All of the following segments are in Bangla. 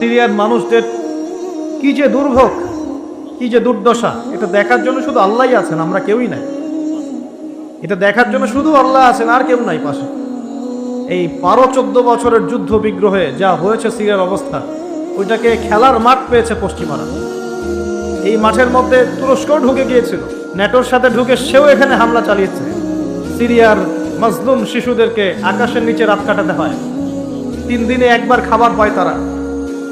সিরিয়ার মানুষদের কি যে দুর্ভোগ, কি যে দুর্দশা, এটা দেখার জন্য শুধু আল্লাহই আছেন, আমরা কেউই নাই। এটা দেখার জন্য শুধু আল্লাহ আছেন, আর কেউ নাই পাশে। এই বারো চোদ্দ বছরের যুদ্ধ বিগ্রহে যা হয়েছে সিরিয়ার অবস্থা, ওইটাকে খেলার মাঠ পেয়েছে পশ্চিমারা। এই মাঠের মধ্যে তুরস্কও ঢুকে গিয়েছিল, ন্যাটোর সাথে ঢুকে সেও এখানে হামলা চালিয়েছে। সিরিয়ার মাজলুম শিশুদেরকে আকাশের নিচে রাত কাটাতে হয়। তিন দিনে একবার খাবার পায় তারা।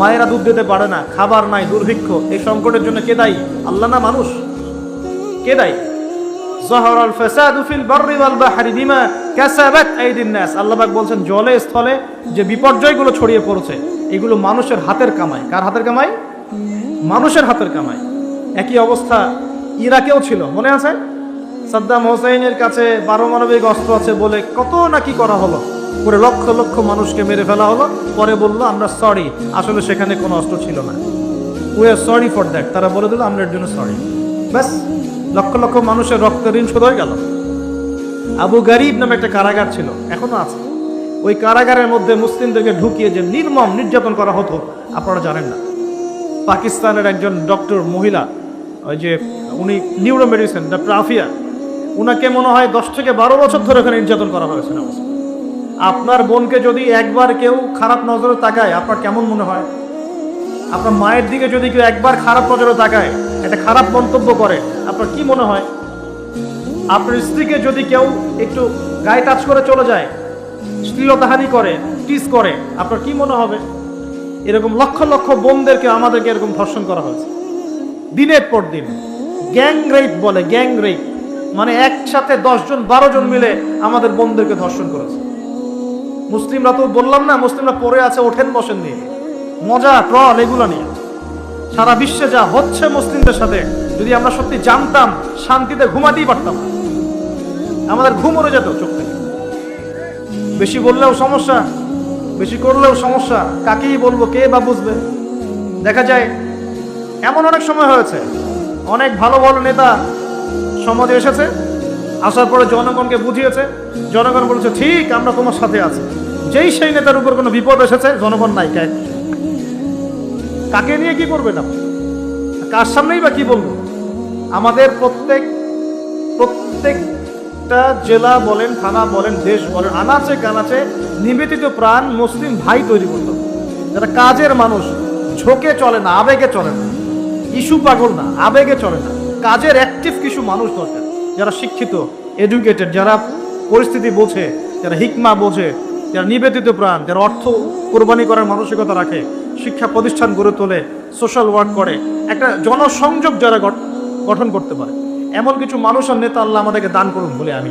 মায়েরা দুধ দিতে পারে না, খাবার নাই, দুর্ভিক্ষ। এই সংকটের জন্য কে দায়ী? আল্লাহ না মানুষ? কে দায়ী? জহর আল ফাসাদু ফিল বাররি ওয়াল বাহরি বিমা কাসাবাত আইদিন নাস। আল্লাহ পাক বলছেন, জলে, স্থলে যে বিপর্যয়গুলো ছড়িয়ে পড়েছে, এগুলো মানুষের হাতের কামাই। কার হাতের কামাই? মানুষের হাতের কামাই। একই অবস্থা ইরাকেও ছিল, মনে আছে? সাদ্দাম হোসেনের কাছে পারমাণবিক অস্ত্র আছে বলে কত নাকি করা হলো? করে লক্ষ লক্ষ মানুষকে মেরে ফেলা হলো। পরে বলল, আমরা সরি আসলে সেখানে কোনো অস্ত্র ছিল না। We are sorry for that তারা বলে দিল, আমরা এর জন্য সরি ব্যাস, লক্ষ লক্ষ মানুষের রক্ত ঋণ শোধ হয়ে গেল। আবু গরিব নামে একটা কারাগার ছিল, এখনও আছে। ওই কারাগারের মধ্যে মুসলিমদেরকে ঢুকিয়ে যে নির্মম নির্যাতন করা হতো, আপনারা জানেন না। পাকিস্তানের একজন ডক্টর মহিলা, ওই যে উনি নিউরো মেডিসিন ডক্টর আফিয়া, উনাকে মনে হয় দশ থেকে বারো বছর ধরে ওখানে নির্যাতন করা হয়েছে। না আপনার বোনকে যদি একবার কেউ খারাপ নজরে তাকায়, আপনার কেমন মনে হয়? আপনার মায়ের দিকে যদি কেউ একবার খারাপ নজরে তাকায়, একটা খারাপ মন্তব্য করে, আপনার কি মনে হয়? আপনার স্ত্রীকে যদি কেউ একটু গায়ে টাচ করে চলে যায় শ্লীলতাহানি করে টিস করে, আপনার কি মনে হবে? এরকম লক্ষ লক্ষ বোনদেরকে আমাদেরকে এরকম ধর্ষণ করা হয়েছে। দিনের পর দিন। গ্যাং রেপ বলে, গ্যাং রেপ। মানে একসাথে দশজন, বারো জন মিলে আমাদের বোনদেরকে ধর্ষণ করেছে। মুসলিমরা তো বললাম না, মুসলিমরা পড়ে আছে, ওঠেন বসেন নিয়ে মজা, ট্রল, এগুলো নিয়ে। সারা বিশ্বে যা হচ্ছে মুসলিমদের সাথে, যদি আমরা সত্যি জানতাম, শান্তিতে ঘুমাতেই পারতাম। আমাদের ঘুম উড়ে যেত চোখ থেকে। বেশি বললেও সমস্যা, বেশি করলেও সমস্যা, কাকেই বলব, কে বা বুঝবে? দেখা যায়, এমন অনেক সময় হয়েছে, অনেক ভালো ভালো নেতা সমাজে এসেছে, আসার পরে জনগণকে বুঝিয়েছে, জনগণ বলেছে, ঠিক, আমরা তোমার সাথে আছি। যেই সেই নেতার উপর কোনো বিপদ এসেছে, জনগণ নাই কে? কাকে নিয়ে কি করবেন আপনি কার সামনেই বা কি বলব? আমাদের প্রত্যেক, প্রত্যেকটা জেলা বলেন, থানা বলেন, দেশ বলেন, আনাচে কানাচে নিবেদিত প্রাণ মুসলিম ভাই তৈরি করতে। যারা কাজের মানুষ, ঝোঁকে চলে না, আবেগে চলে না, ইস্যু পাগল না, আবেগে চলে না, কাজের অ্যাক্টিভ কিছু মানুষ দরকার। যারা শিক্ষিত এডুকেটেড যারা পরিস্থিতি বোঝে, যারা হিকমা বোঝে যারা নিবেদিত প্রাণ, যারা অর্থ কোরবানি করার মানসিকতা রাখে, শিক্ষা প্রতিষ্ঠান গড়ে তোলে সোশ্যাল ওয়ার্ক করে, একটা জনসংযোগ যারা গঠ- গঠন করতে পারে। এমন কিছু মানুষ আর নেতা আল্লাহ আমাদেরকে দান করুন বলে আমি